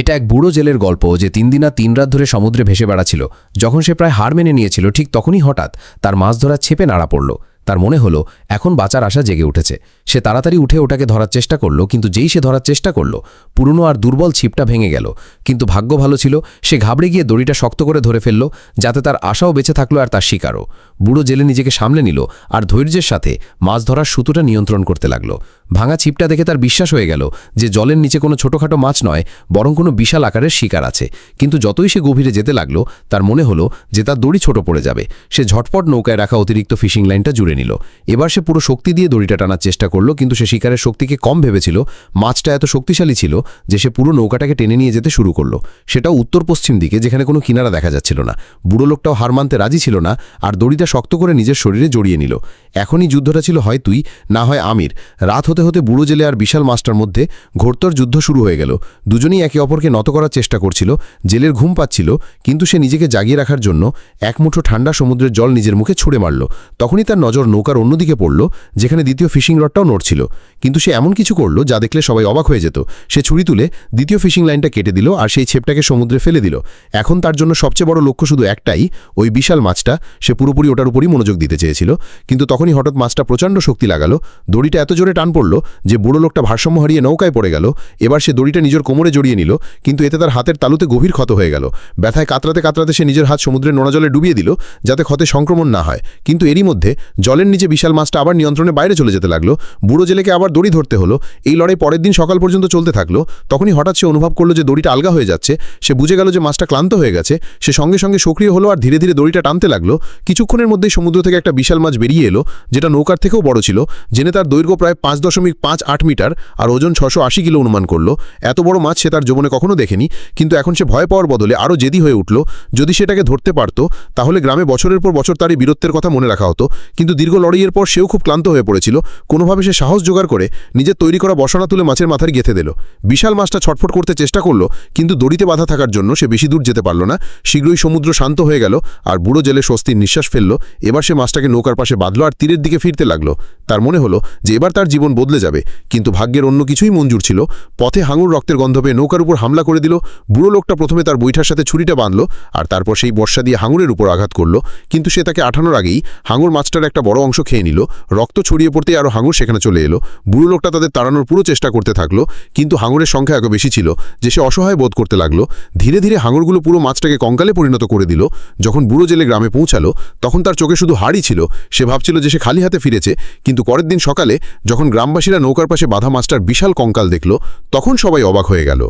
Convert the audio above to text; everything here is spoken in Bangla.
এটা এক বুড়ো জেলের গল্প যে তিন দিনা তিন রাত ধরে সমুদ্রে ভেসে বেড়াচ্ছিল। যখন সে প্রায় হার মেনে নিয়েছিল, ঠিক তখনই হঠাৎ তার মাছ ধরার ছেপে নাড়া পড়ল। তার মনে হলো, এখন বাঁচার আশা জেগে উঠেছে। সে তাড়াতাড়ি উঠে ওটাকে ধরার চেষ্টা করল, কিন্তু যেই সে ধরার চেষ্টা করল, পুরনো আর দুর্বল ছিপটা ভেঙে গেল। কিন্তু ভাগ্য ভালো ছিল, সে ঘাবড়ে গিয়ে দড়িটা শক্ত করে ধরে ফেলল, যাতে তার আশাও বেঁচে থাকল আর তার শিকারও। বুড়ো জেলে নিজেকে সামলে নিল আর ধৈর্যের সাথে মাছ ধরার সুতোটা নিয়ন্ত্রণ করতে লাগল। ভাঙা ছিপটা দেখে তার বিশ্বাস হয়ে গেল যে জলের নিচে কোনো ছোটোখাটো মাছ নয়, বরং কোনো বিশাল আকারের শিকার আছে। কিন্তু যতই সে গভীরে যেতে লাগল, তার মনে হলো যে তার দড়ি ছোট পড়ে যাবে। সে ঝটপট নৌকায় রাখা অতিরিক্ত ফিশিং লাইনটা জুড়ে নিল। এবার সে পুরো শক্তি দিয়ে দড়িটা টানার চেষ্টা করল, কিন্তু সে শিকারের শক্তিকে কম ভেবেছিল। মাছটা এত শক্তিশালী ছিল যে সে পুরো নৌকাটাকে টেনে নিয়ে যেতে শুরু করল। সেটাও উত্তর পশ্চিম দিকে, যেখানে কোনো কিনারা দেখা যাচ্ছিল না। বুড়ো লোকটাও হার মানতে রাজি ছিল না, আর দড়িটা শক্ত করে নিজের শরীরে জড়িয়ে নিল। এখনই যুদ্ধটা ছিল হয় তুই, না হয় আমির। রাত হতে হতে হতে বুড়ো জেলে আর বিশাল মাস্টার মধ্যে ঘোরতর যুদ্ধ শুরু হয়ে গেল। দুজনেই একে অপরকে নত করার চেষ্টা করছিল, জেলের ঘুম পাচ্ছিল, কিন্তু সে নিজেকে জাগিয়ে রাখার জন্য এক মুঠো ঠান্ডা সমুদ্রের জল নিজের মুখে ছুঁড়ে মারল। তখনই তার নজর নৌকার অন্যদিকে পড়ল, যেখানে দ্বিতীয় ফিশিং রডটাও নড়ছিল। কিন্তু সে এমন কিছু করল যা দেখলে সবাই অবাক হয়ে যেত। সে ছুরি তুলে দ্বিতীয় ফিশিং লাইনটা কেটে দিল আর সেই ছেপটাকে সমুদ্রে ফেলে দিল। এখন তার জন্য সবচেয়ে বড় লক্ষ্য শুধু একটাই, ওই বিশাল মাছটা। সে পুরোপুরি ওটার উপরই মনোযোগ দিতে চেয়েছিল। কিন্তু তখনই হঠাৎ মাছটা প্রচণ্ড শক্তি লাগালো। দড়িটা এত জোরে টান পড়ল যে বুড়ো লোকটা ভারসাম্য হারিয়ে নৌকায় পড়ে গেল, এবার সে দড়িটা নিজের কোমরে জড়িয়ে নিল, কিন্তু এতে তার হাতের তালুতে গভীর ক্ষত হয়ে গেল। ব্যথায় কাতরাতে কাতরাতে সে নিজের হাত সমুদ্রের নোনা জলে ডুবিয়ে দিল, যাতে ক্ষতে সংক্রমণ না হয়। কিন্তু এরই মধ্যে জলের নিচে বিশাল মাছটা আবার নিয়ন্ত্রণে বাইরে চলে যেতে লাগল। বুড়ো জেলেকে আবার দড়ি ধরতে হলো। এই লড়াই পরের দিন সকাল পর্যন্ত চলতে থাকল। তখনই হঠাৎ সে অনুভব করল যে দড়িটা আলগা হয়ে যাচ্ছে। সে বুঝে গেল যে মাছটা ক্লান্ত হয়ে গেছে। সে সঙ্গে সঙ্গে সক্রিয় হলো আর ধীরে ধীরে দড়িটা টানতে লাগল। কিছুক্ষণের মধ্যেই সমুদ্র থেকে একটা বিশাল মাছ বেরিয়ে এলো, যেটা নৌকার থেকেও বড় ছিল, জেনে তার দৈর্ঘ্য প্রায় পাঁচ দশমিক পাঁচ আট মিটার আর ওজন ছশো আশি কিলো অনুমান করল। এত বড় মাছ সে তার জীবনে কখনো দেখেনি, কিন্তু এখন সে ভয় পাওয়ার বদলে আরও জেদি হয়ে উঠল। যদি সেটাকে ধরতে পারত, তাহলে গ্রামে বছরের পর বছর তার এই বীরত্বের কথা মনে রাখা হতো। কিন্তু দীর্ঘ লড়াইয়ের পর সেও খুব ক্লান্ত হয়ে পড়েছিল। কোনোভাবে সে সাহস জোগাড় করে নিজের তৈরি করা বসনা তুলে মাছের মাথায় গেঁথে দিল। বিশাল মাছটা ছটফট করতে চেষ্টা করল, কিন্তু দড়িতে বাধা থাকার জন্য সে বেশি দূর যেতে পারল না। শীঘ্রই সমুদ্র শান্ত হয়ে গেল আর বুড়ো জেলে স্বস্তির নিঃশ্বাস ফেলল। এবার সে মাছটাকে নৌকার পাশে বাঁধল আর তীরের দিকে ফিরতে লাগল। তার মনে হলো যে এবার তার জীবন বদলে যাবে। কিন্তু ভাগ্যের অন্য কিছুই মঞ্জুর ছিল। পথে হাঙুর রক্তের গন্ধ পেয়ে নৌকার উপর হামলা করে দিল। বুড়ো লোকটা প্রথমে তার বৈঠার সাথে ছুরিটা বাঁধল আর তারপর সেই বর্ষা দিয়ে হাঙুরের উপর আঘাত করল। কিন্তু সে তাকে আঠানোর আগেই হাঙুর মাছটার একটা বড় অংশ খেয়ে নিল। রক্ত ছড়িয়ে পড়তে আরও হাঙুর সেখানে চলে এলো। বুড়ো লোকটা তাদের তাড়ানোর পুরো চেষ্টা করতে থাকল, কিন্তু হাঙুরের সংখ্যা এত বেশি ছিল যে সে অসহায় বোধ করতে লাগল। ধীরে ধীরে হাঙুরগুলো পুরো মাছটাকে কঙ্কালে পরিণত করে দিল। যখন বুড়ো জেলে গ্রামে পৌঁছালো, তখন তার চোখে শুধু হাড়ই ছিল। সে ভাবছিল যে সে খালি হাতে ফিরেছে। কিন্তু পরের দিন সকালে, যখন গ্রামবাসীরা নৌকার পাশে বাধা মাছটার বিশাল কঙ্কাল দেখল তখন সবাই অবাক হয়ে গেল।